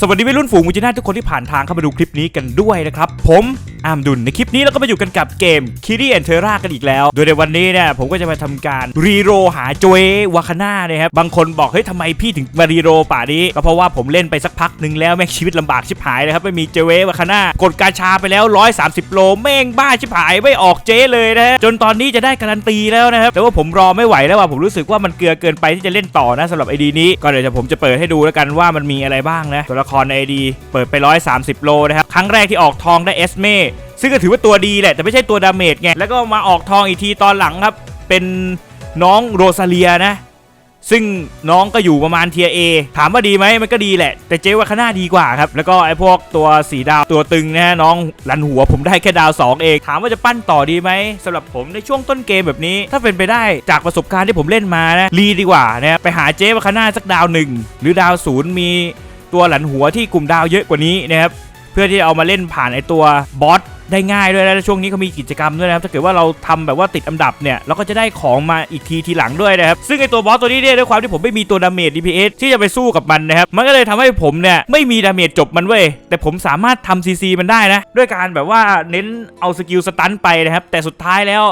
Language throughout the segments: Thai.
สวัสดีวัยรุ่นฝูงมูจิน่าทุกคนที่ผ่านทางเข้ามาดูคลิปนี้กันด้วยนะครับ ผม อามดุลในคลิปนี้เราก็มาอยู่กันกับเกมคิริแอนเทรากันอีกแล้ว โดยในวันนี้เนี่ยผมก็จะมาทำการรีโรหาโจเอวาคาน่านะครับ บางคนบอก เฮ้ยทำไมพี่ถึงมารีโรป่านี้ ก็เพราะว่าผมเล่นไปสักพักหนึ่งแล้วแม่งชีวิตลำบากชิบหายเลยครับ ไม่มีโจเอวาคาน่ากดกาชาไปแล้ว 130 โลแม่งบ้าชิบหายไม่ออกเจเลยนะฮะจนตอนนี้จะได้การันตีแล้วนะครับแต่ว่าผมรอไม่ไหวแล้วว่าผมรู้สึกว่ามันเกลือเกินไปที่จะเล่นต่อนะสำหรับไอดีนี้ก็เดี๋ยวผมจะเปิดให้ดูแล้วกันว่ามันมีอะไรบ้างนะตัวละครในไอดีเปิดไป 130 โลนะครับครั้งแรกที่ออกทองได้เอสเม ซึ่งก็ถือว่าตัวดีแหละ แต่ไม่ใช่ตัวดาเมจไง แล้วก็มาออกทองอีกทีตอนหลังครับ เป็นน้องโรซาเลียนะ ซึ่งน้องก็อยู่ประมาณเทียเอถามว่าดีไหมมันก็ดีแหละ แต่เจ๊ว่าข้างหน้าดีกว่าครับ แล้วก็ไอ้พวกตัวสีดาวตัวตึงนะฮะน้องลันหัวผมได้แค่ดาว 2 เอง ถามว่าจะปั้นต่อดีไหมสำหรับผมในช่วงต้นเกมแบบนี้ ถ้าเป็นไปได้จากประสบการณ์ที่ผมเล่นมานะรีดีกว่านะไปหาเจ๊ว่าข้างหน้าสักดาวหนึ่งหรือดาวศูนย์มีตัวหลันหัวที่กลุ่มดาวเยอะกว่านี้นะครับเพื่อที่เอามาเล่นผ่านไอตัวบอส ได้ง่ายด้วยนะแล้วช่วงนี้เขามีกิจกรรมด้วยนะครับถ้าเกิดว่าเราทำแบบว่าติดอันดับเนี่ยเราก็จะได้ของมาอีกทีทีหลังด้วยนะครับซึ่งไอตัวบอสตัวนี้เนี่ยด้วยความที่ผมไม่มีตัวดาเมจ DPS ที่จะไปสู้กับมันนะครับมันก็เลยทำให้ผมเนี่ยไม่มีดาเมจจบมันเว้ยแต่ผมสามารถทำซีซีมันได้นะด้วยการแบบว่าเน้นเอาสกิลสตันไปนะครับแต่สุดท้ายแล้ว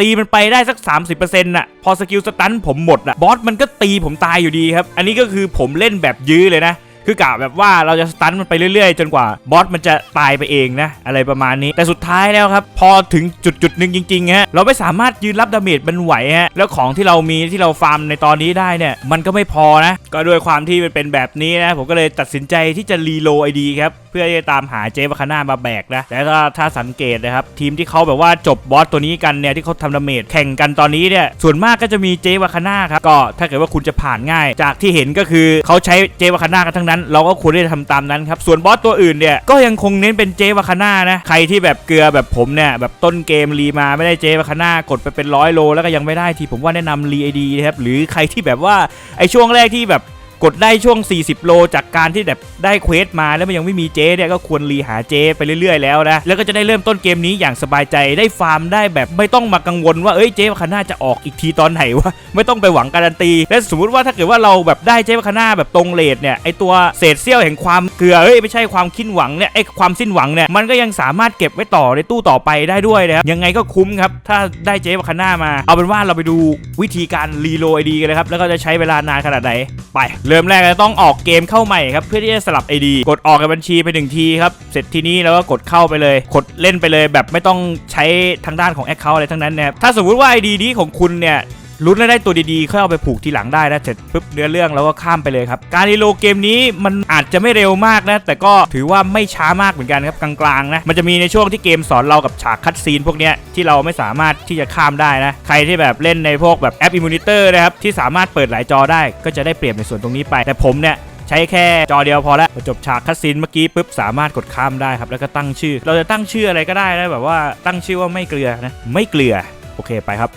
ตีมันไปได้สัก 30%น่ะพอสกิลสตันผมหมดอะบอสมันก็ตีผมตายอยู่ดีครับอันนี้ก็คือผมเล่นแบบยื้อเลยนะ คือกะแบบว่าเราจะสตันมันไปเรื่อยๆ จนกว่าบอสมันจะตายไปเองนะ อะไรประมาณนี้ แต่สุดท้ายแล้วครับ พอถึงจุดจุดหนึ่งจริงๆฮะเราไม่สามารถยืนรับดาเมจมันไหวฮะแล้วของที่เรามีที่เราฟาร์มในตอนนี้ได้เนี่ยมันก็ไม่พอนะ ก็ด้วยความที่มันเป็นแบบนี้นะผมก็เลยตัดสินใจที่จะรีโลไอดีครับเพื่อที่จะตามหาเจวาคาน่ามาแบกนะแต่ถ้าถ้าสังเกตนะครับทีมที่เขาแบบว่าจบบอสตัวนี้กันเนี่ยที่เขาทำดาเมจแข่งกันตอนนี้เนี่ยส่วนมากก็จะมีเจวาคาน่าครับก็ถ้าเกิดว่าคุณจะผ่านง่าย จากที่เห็นก็คือเขาใช้เจวาคาน่ากันทั้งนั้นเราก็ควรที่จะทำตามนั้นครับ ส่วนบอสตัวอื่นเนี่ยก็ยังคงเน้นเป็นเจวาคาน่านะ ใครที่แบบเกลือแบบผมเนี่ยแบบต้นเกมรีมาไม่ได้เจวาคาน่ากดไปเป็นร้อยโล แล้วก็ยังไม่ได้ทีผมว่าแนะนำรีไอดีนะครับหรือใครที่แบบว่าไอช่วงแรกที่แบบ กดได้ช่วง 40 โล จากการที่แบบได้เควสมาแล้วมันยังไม่มีเจเนี่ยก็ควรรีหาเจไปเรื่อยๆแล้วนะแล้วก็จะได้เริ่มต้นเกมนี้อย่างสบายใจได้ฟาร์มได้แบบไม่ต้องมากังวลว่าเอ้ยเจคาน่าจะออกอีกทีตอนไหนวะไม่ต้องไปหวังการันตี และสมมติว่าถ้าเกิดว่าเราแบบได้เจคาน่าแบบตรงเลทเนี่ยไอตัวเศษเสี้ยวแห่งความเกลือเอ้ยไม่ใช่ความคิดหวังเนี่ยไอความสิ้นหวังเนี่ยมันก็ยังสามารถเก็บไว้ต่อในตู้ต่อไปได้ด้วยนะครับยังไงก็คุ้มครับถ้าได้เจคาน่ามา เอาเป็นว่าเราไปดูวิธีการรีโหลดดีกันเลยครับแล้วก็จะใช้เวลานานขนาดไหนไปเริ่มแรกเราต้องออกเกมเข้าใหม่ครับเพื่อที่จะสลับ ID กดออกกับบัญชีไปหนึ่งทีครับเสร็จทีนี้เราก็กดเข้าไปเลย กดเล่นไปเลยแบบไม่ต้องใช้ทางด้านของ Account อะไรทั้งนั้นนะครับถ้าสมมุติว่า ID นี้ของคุณเนี่ย ลุ้นแล้วได้ตัวดีๆค่อยเอาไปผูกทีหลังได้นะเสร็จปุ๊บเนื้อเรื่องเราก็ข้ามไปเลยครับ การรีโลเกมนี้มันอาจจะไม่เร็วมากนะ แต่ก็ถือว่าไม่ช้ามากเหมือนกันครับกลางๆนะมันจะมีในช่วงที่เกมสอนเรากับฉากคัดซีนพวกเนี้ยที่เราไม่สามารถที่จะข้ามได้นะใครที่แบบเล่นในพวกแบบแอปอิมมูนิเตอร์นะครับที่สามารถเปิดหลายจอได้ ก็จะได้เปรียบในส่วนตรงนี้ไปแต่ผมเนี่ยใช้แค่จอเดียวพอแล้วจบฉากคัดซีนเมื่อกี้ปุ๊บสามารถกดข้ามได้ครับแล้วก็ตั้งชื่อ เราจะตั้งชื่ออะไรก็ได้นะแบบว่าตั้งชื่อว่าไม่เกลือนะไม่เกลือโอเคไปครับ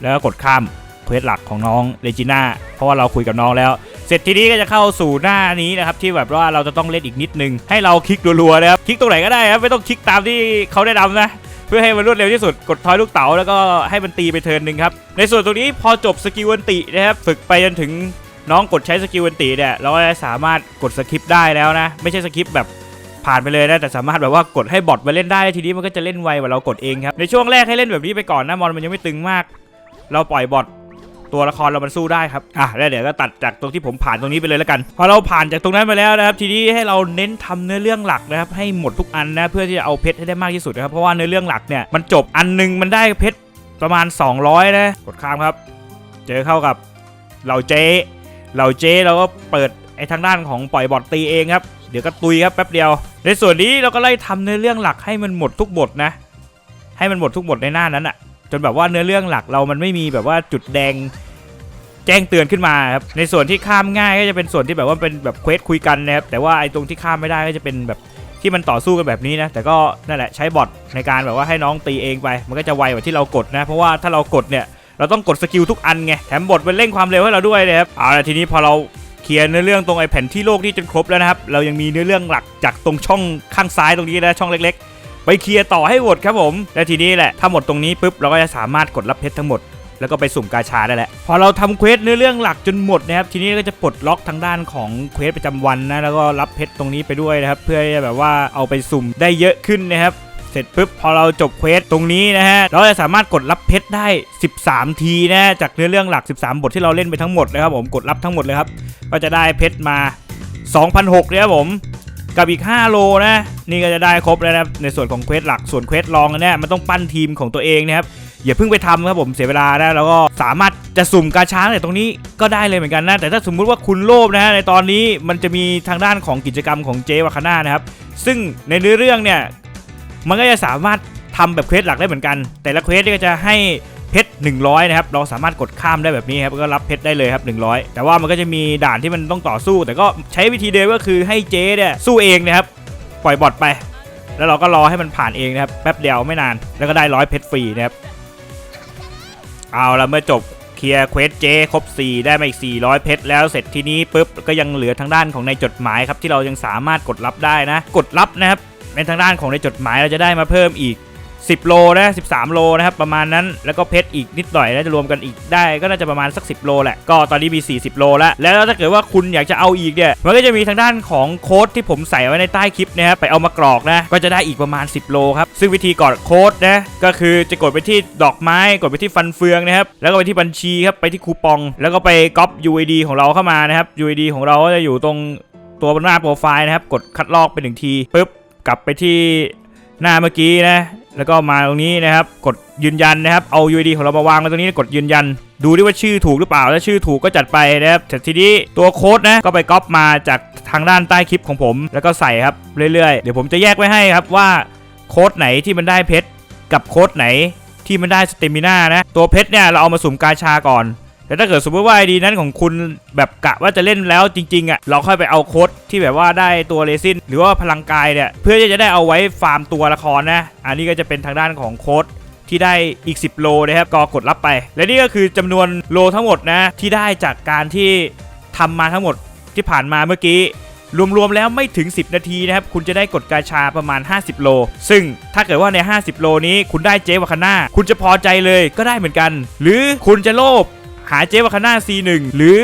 แล้วก็กดข้าม เควสหลักของน้องเรจิน่าเพราะว่าเราคุยกับน้องแล้ว เสร็จทีนี้ก็จะเข้าสู่หน้านี้นะครับที่แบบว่าเราจะต้องเล่นอีกนิดนึง ให้เราคลิกรัวๆนะครับคลิกตรงไหนก็ได้ครับไม่ต้องคลิกตามที่เขาได้นำนะเพื่อให้มันรวดเร็วที่สุดกดทอยลูกเต๋าแล้วก็ให้มันตีไปเทินหนึ่งครับ ในส่วนตรงนี้พอจบสกิลวันตินะครับฝึกไปจนถึงน้องกดใช้สกิลวันติเนี่ยเราก็จะสามารถกดสคริปได้แล้วนะ ไม่ใช่สคริปแบบผ่านไปเลยนะแต่สามารถแบบว่ากดให้บอทมาเล่นได้ทีนี้มันก็จะเล่นไวกว่าเรากดเองครับในช่วงแรกให้เล่นแบบนี้ไปก่อนนะมอนมันยังไม่ตึงมาก เราปล่อยบอท ตัวละครเรามันสู้ได้ครับอะแล้วเดี๋ยวก็ตัดจากตรงที่ผมผ่านตรงนี้ไปเลยแล้วกัน พอเราผ่านจากตรงนั้นไปแล้วนะครับ ทีนี้ให้เราเน้นทำเนื้อเรื่องหลักนะครับให้หมดทุกอันนะเพื่อที่จะเอาเพชรให้ได้มากที่สุดนะครับเพราะว่าเนื้อเรื่องหลักเนี่ยมันจบอันหนึงมันได้เพชรประมาณ 200 นะกดข้ามครับ เจอเข้ากับเหล่าเจ๊เหล่าเจ๊เราก็เปิดไอ้ทางด้านของปล่อยบอทตีเองครับเดี๋ยวก็ตุยครับแป๊บเดียว ในส่วนนี้เราก็ไล่ทำเนื้อเรื่องหลักให้มันหมดทุกบทนะ ให้มันหมดทุกบทในหน้านั้นอะ จนแบบว่าเนื้อเรื่องหลักเรามันไม่มีแบบว่าจุดแดงแจ้งเตือนขึ้นมาครับในส่วนที่ข้ามง่ายก็จะเป็นส่วนที่แบบว่าเป็นแบบเควสคุยกันนะครับแต่ว่าไอ้ตรงที่ข้ามไม่ได้ก็จะเป็นแบบที่มันต่อสู้กันแบบนี้นะ แต่ก็นั่นแหละใช้บอทในการแบบว่าให้น้องตีเองไป มันก็จะไวกว่าที่เรากดนะ เพราะว่าถ้าเรากดเนี่ยเราต้องกดสกิลทุกอันไงแถมบทมันเร่งความเร็วให้เราด้วยนะครับเอาละทีนี้พอเราเคลียร์เนื้อเรื่องตรงไอ้แผ่นที่โลกนี่จนครบแล้วนะครับเรายังมีเนื้อเรื่องหลักจากตรงช่องข้างซ้ายตรงนี้นะช่องเล็กๆ ไปเคลียร์ต่อให้หมดครับผม และทีนี้แหละถ้าหมดตรงนี้ปุ๊บเราก็จะสามารถกดรับเพชรทั้งหมดแล้วก็ไปสุ่มกาชาได้แหละ พอเราทำเควสเนื้อเรื่องหลักจนหมดนะครับ ทีนี้ก็จะปลดล็อกทางด้านของเควสประจำวันนะ แล้วก็รับเพชรตรงนี้ไปด้วยนะครับ เพื่อจะแบบว่าเอาไปสุ่มได้เยอะขึ้นนะครับ เสร็จปุ๊บพอเราจบเควสตรงนี้นะฮะ เราจะสามารถกดรับเพชรได้ 13 ทีนะฮะจากเนื้อเรื่องหลัก 13 บทที่เราเล่นไปทั้งหมดนะครับผม กดรับทั้งหมดเลยครับ ก็จะได้เพชรมา 2,006นี่ยครับผม กับอีก 5 โลนะ นี่ก็จะได้ครบแล้วนะในส่วนของเควสหลักส่วนเควสรองเนี่ยมันต้องปั้นทีมของตัวเองนะครับอย่าเพิ่งไปทำครับผมเสียเวลานะแล้วก็สามารถจะสุ่มกาชาแต่ตรงนี้ก็ได้เลยเหมือนกันนะแต่ถ้าสมมุติว่าคุณโลภนะฮะในตอนนี้มันจะมีทางด้านของกิจกรรมของเจวาคาน่านะครับซึ่งในเนื้อเรื่องเนี่ยมันก็จะสามารถทำแบบเควสหลักได้เหมือนกัน แต่ละเควสก็จะให้ เพชร100 นะครับ เราสามารถกดข้ามได้แบบนี้ครับ ก็รับเพชรได้เลยครับ 100 แต่ว่ามันก็จะมีด่านที่มันต้องต่อสู้ แต่ก็ใช้วิธีเดิมก็คือให้เจ๊เนี่ยสู้เองนะครับ ปล่อยบอทไป แล้วเราก็รอให้มันผ่านเองนะครับ แป๊บเดียวไม่นาน แล้วก็ได้ร้อยเพชรฟรีนะครับ เอาละเมื่อจบเคลียร์เควสเจครบ 4 ได้มาอีก 400 เพชรแล้วเสร็จทีนี้ปุ๊บก็ยังเหลือทางด้านของในจดหมายครับที่เรายังสามารถกดรับได้นะ กดรับนะครับในทางด้านของในจดหมายเราจะได้มาเพิ่มอีก 10 โลนะ 13 โลนะครับประมาณนั้นแล้วก็เพชรอีกนิดหน่อยน่าจะรวมกันอีกได้ก็น่าจะประมาณสัก 10 โลแหละก็ตอนนี้มี 40 โลแล้วแล้วถ้าเกิดว่าคุณอยากจะเอาอีกเนี่ยมันก็จะมีทางด้านของโค้ดที่ผมใส่ไว้ในใต้คลิปนะครับไปเอามากรอกนะก็จะได้อีกประมาณ 10 โลครับซึ่งวิธีกรอกโค้ดนะก็คือจะกดไปที่ดอกไม้กดไปที่ฟันเฟืองนะครับแล้วก็ไปที่บัญชีครับไปที่คูปอง แล้วก็ไปก๊อป UID ของเราเข้ามานะครับ UID ของเราก็จะอยู่ตรงตัวหน้าโปรไฟล์นะครับ กดคัดลอกไปหนึ่งทีปุ๊บกลับไปที่หน้าเมื่อกี้นะ แล้วก็มาตรงนี้นะครับ กดยืนยันนะครับ เอา UID ของเรามาวางไว้ตรงนี้กดยืนยัน ดูดิว่าชื่อถูกหรือเปล่า ถ้าชื่อถูกก็จัดไปนะครับแต่ทีนี้ตัวโค้ดนะ ก็ไปก๊อปมาจากทางด้านใต้คลิปของผม แล้วก็ใส่ครับเรื่อยๆ เดี๋ยวผมจะแยกไว้ให้ครับว่าโค้ดไหนที่มันได้เพชรกับโค้ดไหนที่มันได้สเตมิน่านะ ตัวเพชรเนี่ยเราเอามาสุ่มกาชาก่อน แต่ถ้าเกิดสมมติว่าไอดีนั้นของคุณแบบกะว่าจะเล่นแล้วจริงๆอะเราค่อยไปเอาโค้ดที่แบบว่าได้ตัวเลซินหรือว่าพลังกายเนี่ยเพื่อที่จะได้เอาไว้ฟาร์มตัวละครนะ อันนี้ก็จะเป็นทางด้านของโค้ดที่ได้อีก 10 โลนะครับก็กดรับไป และนี่ก็คือจำนวนโลทั้งหมดนะที่ได้จากการที่ทำมาทั้งหมดที่ผ่านมาเมื่อกี้รวมๆแล้วไม่ถึง 10 นาทีนะครับ คุณจะได้กดกาชาประมาณ 50 โล ซึ่งถ้าเกิดว่าใน 50 โลนี้คุณได้เจวาคาน่าคุณจะพอใจเลยก็ได้เหมือนกัน หรือคุณจะโลภ หาเจวาคาน่า C1 หรือ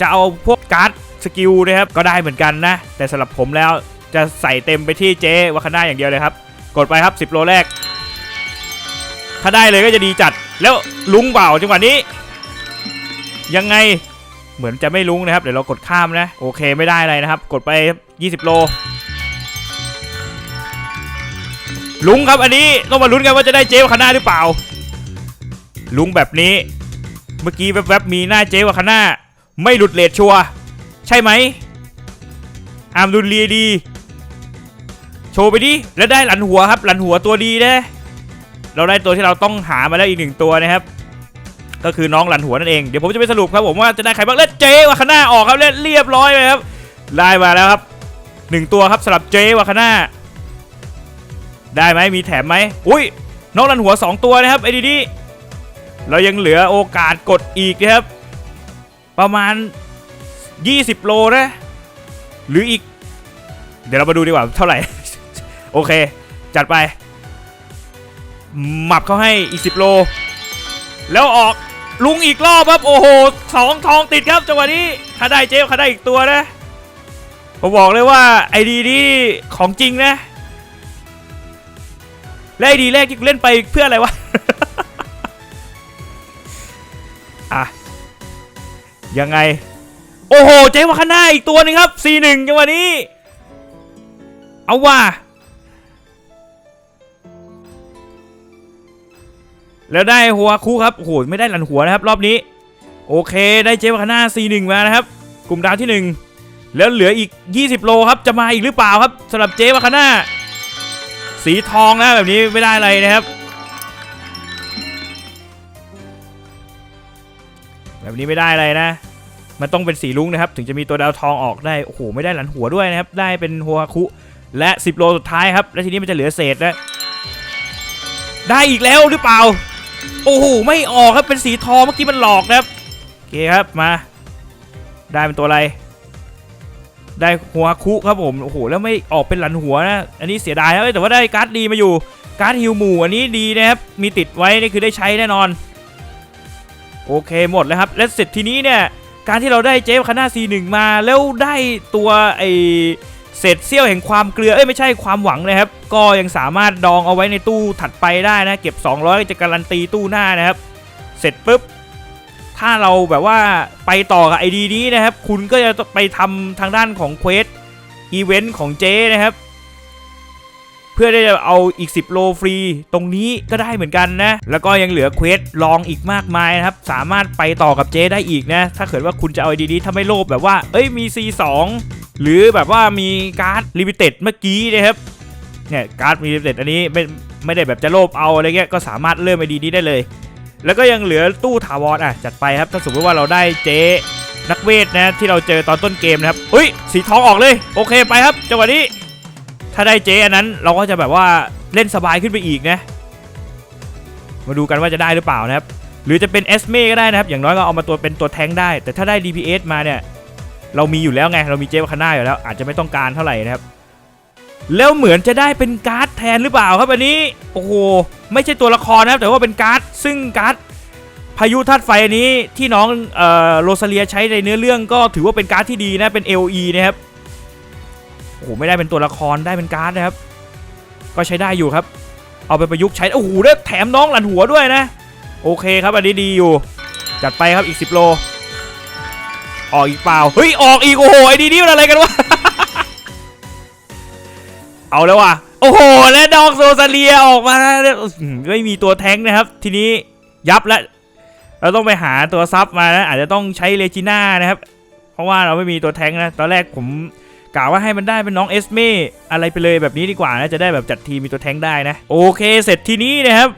จะเอาพวกการ์ดสกิลนะครับก็ได้เหมือนกันนะ แต่สำหรับผมแล้วจะใส่เต็มไปที่เจวาคาน่าอย่างเดียวเลยครับ กดไปครับ 10 โลแรก ถ้าได้เลยก็จะดีจัดแล้วลุงเปล่าจังหวะนี้ ยังไงเหมือนจะไม่ลุงนะครับ เดี๋ยวเรากดข้ามนะ โอเคไม่ได้อะไรนะครับ กดไป 20 โล ลุงครับอันนี้ต้องมาลุ้นกันว่าจะได้เจวาคาน่าหรือเปล่า ลุงแบบนี้ เมื่อกี้แวบๆมีหน้าเจ๊วาคาน่าไม่หลุดเลทชัวใช่ไหมอามดุลเลียดี โชว์ไปดิ แล้วได้หลันหัวครับ หลันหัวตัวดีนะเราได้ตัวที่เราต้องหามาแล้วอีกหนึ่งตัวนะครับ ก็คือน้องหลันหัวนั่นเอง เดี๋ยวผมจะไปสรุปครับผมว่าจะได้ใครบ้างเล่นเจวาคาน่าออกครับเล่นเรียบร้อยเลยครับได้มาแล้วครับหนึ่งตัวครับสำหรับเจวาคาน่าได้ไหมมีแถมไหมอุ้ยน้องหลันหัว 2 ตัวนะครับไอ้ดีดี เรายังเหลือโอกาสกดอีกนะครับ ประมาณ 20 โลนะ หรืออีก เดี๋ยวเรามาดูดีกว่าเท่าไหร่ โอเค จัดไป หมับเขาให้อีก 10 โล แล้วออกลุงอีกรอบครับ โอ้โหสองทองติดครับจังหวะนี้ถ้าได้เจฟถ้าได้อีกตัวนะ ผมบอกเลยว่าไอดีนี้ของจริงนะและไอดีแรกที่เล่นไปเพื่ออะไรวะ ยังไง โอ้โห เจฟวาคาน่าอีกตัวหนึงครับ C1 จังหวะนี้ เอาว่า แล้วได้หัวคู่ครับ โอ้โห ไม่ได้หลันหัวนะครับ รอบนี้ โอเคได้เจวาคาน่า C1 มานะครับ กลุ่มดาวที่ 1 แล้วเหลืออีก 20 โลครับ จะมาอีกหรือเปล่าครับสำหรับเจวาคาน่าสีทองนะแบบนี้ไม่ได้อะไรนะครับแบบนี้ไม่ได้อะไรนะ มันต้องเป็นสีลุ้งนะครับ ถึงจะมีตัวดาวทองออกได้โอ้โหไม่ได้หลันหัวด้วยนะครับ ได้เป็นโฮฮาคุและ 10 โลสุดท้ายครับ และทีนี้มันจะเหลือเศษแล้วได้อีกแล้วหรือเปล่า โอ้โหไม่ออกครับเป็นสีทองเมื่อกี้มันหลอกนะครับโอเคครับมา ได้เป็นตัวอะไร ได้หัวคุครับผมโอ้โหแล้วไม่ออกเป็นหลันหัวนะ อันนี้เสียดายครับแต่ว่าได้การ์ดดีมาอยู่การ์ดฮิวหมู่อันนี้ดีนะครับมีติดไว้นี่คือได้ใช้แน่นอน โอเคหมดแล้วครับและเสร็จทีนี้เนี่ย การที่เราได้เจฟคาน่า C1 มาแล้วได้ตัวไอเศษเสี้ยวแห่งความเกลือเอ้ยไม่ใช่ความหวังนะครับ ก็ยังสามารถดองเอาไว้ในตู้ถัดไปได้นะ เก็บ 200 จะการันตีตู้หน้านะครับ เสร็จปุ๊บ ถ้าเราแบบว่าไปต่อกับไอดีนี้นะครับ คุณก็จะไปทำทางด้านของเควสอีเวนต์ของเจนะครับ เพื่อได้จะเอาอีก 10 โลฟรีตรงนี้ก็ได้เหมือนกันนะ แล้วก็ยังเหลือเควสลองอีกมากมายนะครับ สามารถไปต่อกับเจได้อีกนะ ถ้าเกิดว่าคุณจะเอาดีนี้ถ้าไม่โลภแบบว่า เอ้ยมี C2 หรือแบบว่ามีการ์ดลิมิเต็ดเมื่อกี้นะครับเนี่ยการ์ดมีลิมิเต็ดอันนี้ไม่ไม่ได้แบบจะโลภเอาอะไรเงี้ยก็สามารถเริ่มไอดีนี้ได้เลย แล้วก็ยังเหลือตู้ถาวรอะจัดไปครับถ้าสมมติว่าเราได้เจนักเวทนะที่เราเจอตอนต้นเกมนะครับเฮ้ยสีทองออกเลยโอเคไปครับจังหวะนี้ ถ้าได้เจอันนั้นเราก็จะแบบว่าเล่นสบายขึ้นไปอีกนะ มาดูกันว่าจะได้หรือเปล่านะครับ หรือจะเป็นเอสเมก็ได้นะครับ อย่างน้อยก็เอามาตัวเป็นตัวแทงได้ แต่ถ้าได้ DPS มาเนี่ย เรามีอยู่แล้วไง เรามีเจวคาน่าอยู่แล้ว อาจจะไม่ต้องการเท่าไหร่นะครับ แล้วเหมือนจะได้เป็นการ์ดแทนหรือเปล่าครับอันนี้ โอ้โห ไม่ใช่ตัวละครนะครับ แต่ว่าเป็นการ์ด ซึ่งการ์ดพายุธาตุไฟอันนี้ที่น้องออโรซาเลียใช้ในเนื้อเรื่องก็ถือว่าเป็นการ์ดที่ดีนะ เป็น LE นะครับ อ้โหไม่ได้เป็นตัวละครได้เป็นการ์ดนะครับ ก็ใช้ได้อยู่ครับ เอาไปประยุกต์ใช้โอ้โหได้แถมน้องหลันหัวด้วยนะ โอเคครับอันนี้ดีอยู่ จัดไปครับอีก 10 โล ออกอีกเปล่าเฮ้ยออกอีกโอ้โหไอ้ดีนี่มันอะไรกันวะเอาแล้วว่ะโอ้โหและดอกโซซาเลียออกมาไม่มีตัวแท้งนะครับ ทีนี้ยับแล้วเราต้องไปหาตัวซับมานะอาจจะต้องใช้เลจิน่านะครับ เพราะว่าเราไม่มีตัวแท้งนะตอนแรกผม กะว่าให้มันได้เป็นน้องเอสเม่อะไรไปเลยแบบนี้ดีกว่านะจะได้แบบจัดทีมมีตัวแท้งได้นะโอเค เสร็จทีนี้นะครับ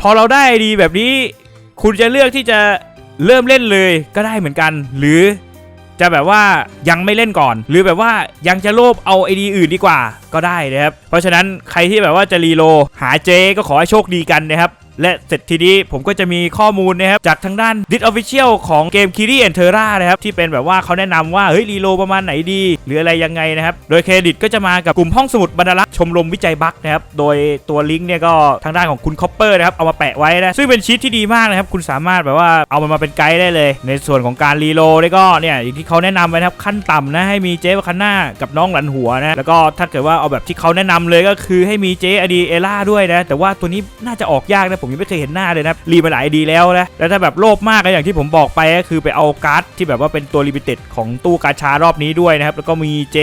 พอเราได้ดีแบบนี้ คุณจะเลือกที่จะเริ่มเล่นเลยก็ได้เหมือนกัน หรือจะแบบว่ายังไม่เล่นก่อน หรือแบบว่ายังจะโลภเอาไอดีอื่นดีกว่าก็ได้นะครับ เพราะฉะนั้นใครที่แบบว่าจะรีโลหาเจก็ขอให้โชคดีกันนะครับ และเสร็จทีนี้ผมก็จะมีข้อมูลนะครับ จากทางด้าน d i s Official ของเกม k i r i and Terra นะครับ ที่เป็นแบบว่าเขาแนะนำว่า เฮ้ย รีโลประมาณไหนดี หรืออะไรยังไงนะครับ โดยเครดิตก็จะมากับกลุ่มห้องสมุดบรรลักษ์ชมรมวิจัยบั๊กนะครับ โดยตัวลิงก์เนี่ยก็ทางด้านของคุณคอปเปอร์นะครับ เอามาแปะไว้นะ ซึ่งเป็นชีทที่ดีมากนะครับ คุณสามารถแบบว่าเอามันมาเป็นไกด์ได้เลย ในส่วนของการรีโลนี่ก็เนี่ยอย่างที่เขาแนะนำไว้นะครับขั้นต่ำนะให้มีเจ๊วาคันน่ากับน้องหลันหัวนะแล้วก็ถ้าเกิดว่าเอาแบบที่เขาแนะนำเลยก็คือให้มีเจ๊อดีเอล่าด้วยนะแต่ว่าตัวนี้น่าจะออกยากนะผมยังไม่เคยเห็นหน้าเลยนะรีมาหลายดีแล้วนะแล้วถ้าแบบโลภมากก็อย่างที่ผมบอกไปก็คือไปเอาการ์ดที่แบบว่าเป็นตัวลิมิเต็ดของตู้กาชารอบนี้ด้วยนะครับแล้วก็มีเจ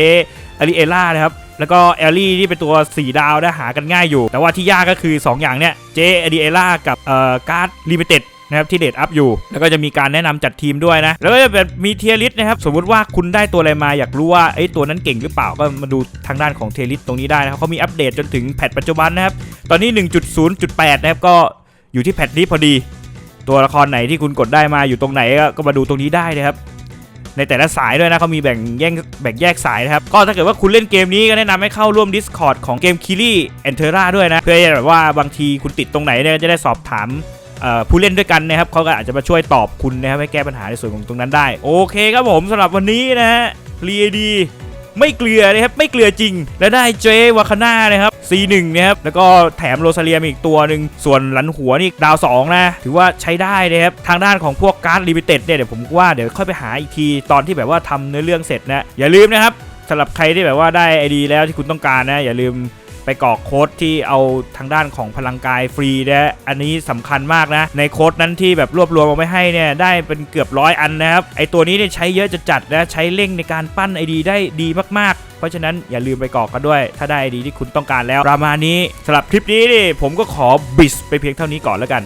อดีเอล่านะครับแล้วก็แอลลี่ที่เป็นตัว 4 ดาวนะหากันง่ายอยู่ แต่ว่าที่ยากก็คือ 2 อย่างเนี้ยเจอดีเอล่ากับเอ่อการ์ดลิมิเต็ดนะครับที่เดทอัพอยู่ แล้วก็จะมีการแนะนำจัดทีมด้วยนะ แล้วก็จะแบบมีเทียริสนะครับ สมมุติว่าคุณได้ตัวอะไรมาอยากรู้ว่าไอ้ตัวนั้นเก่งหรือเปล่าก็มาดูทางด้านของเทียริสตรงนี้ได้นะครับเขามีอัปเดตจนถึงแพทปัจจุบันนะครับ ตอนนี้ 1.0.8 นะครับก็ อยู่ที่แพทนี้พอดี ตัวละครไหนที่คุณกดได้มาอยู่ตรงไหนก็มาดูตรงนี้ได้นะครับในแต่ละสายด้วยนะเขามีแบ่งแยกแบ่งแยกสายนะครับ ก็ถ้าเกิดว่าคุณเล่นเกมนี้ก็แนะนำให้เข้าร่วม Discord ของเกม k i l i a n d t e r r a ด้วยนะ เพื่อแบบว่าบางทีคุณติดตรงไหนเนี่ยก็จะได้สอบถามผู้เล่นด้วยกันนะครับเขาก็อาจจะมาช่วยตอบคุณนะครับให้แก้ปัญหาในส่วนของตรงนั้นได้ โอเคครับผมสำหรับวันนี้นะฮะรีดี ไม่เกลือนะครับไม่เกลือจริง และได้เจวาคาน่านะครับ C1 นะครับแล้วก็แถมโรซาเลียมอีกตัวหนึ่งส่วนหลันหัวนี่ดาว 2 นะ ถือว่าใช้ได้นะครับทางด้านของพวกการ์ดลิมิเต็ดเนี่ยเดี๋ยวผมว่าเดี๋ยวค่อยไปหาอีกทีตอนที่แบบว่าทำเนื้อเรื่องเสร็จนะอย่าลืมนะครับสำหรับใครที่แบบว่าได้ไอดีแล้วที่คุณต้องการนะ อย่าลืม ไปกรอกโค้ดที่เอาทางด้านของพลังกายฟรีนะอันนี้สำคัญมากนะ ในโค้ดนั้นที่แบบรวบรวมเอาไว้ให้เนี่ยได้เป็นเกือบร้อยอันนะครับไอตัวนี้เนี่ยใช้เยอะจะจัดนะใช้เร่งในการปั้นไอดีได้ดีมากๆ เพราะฉะนั้นอย่าลืมไปกรอกกันด้วย ถ้าได้ไอดีที่คุณต้องการแล้วประมาณนี้สำหรับคลิปนี้นี่ผมก็ขอบิสไปเพียงเท่านี้ก่อนแล้วกัน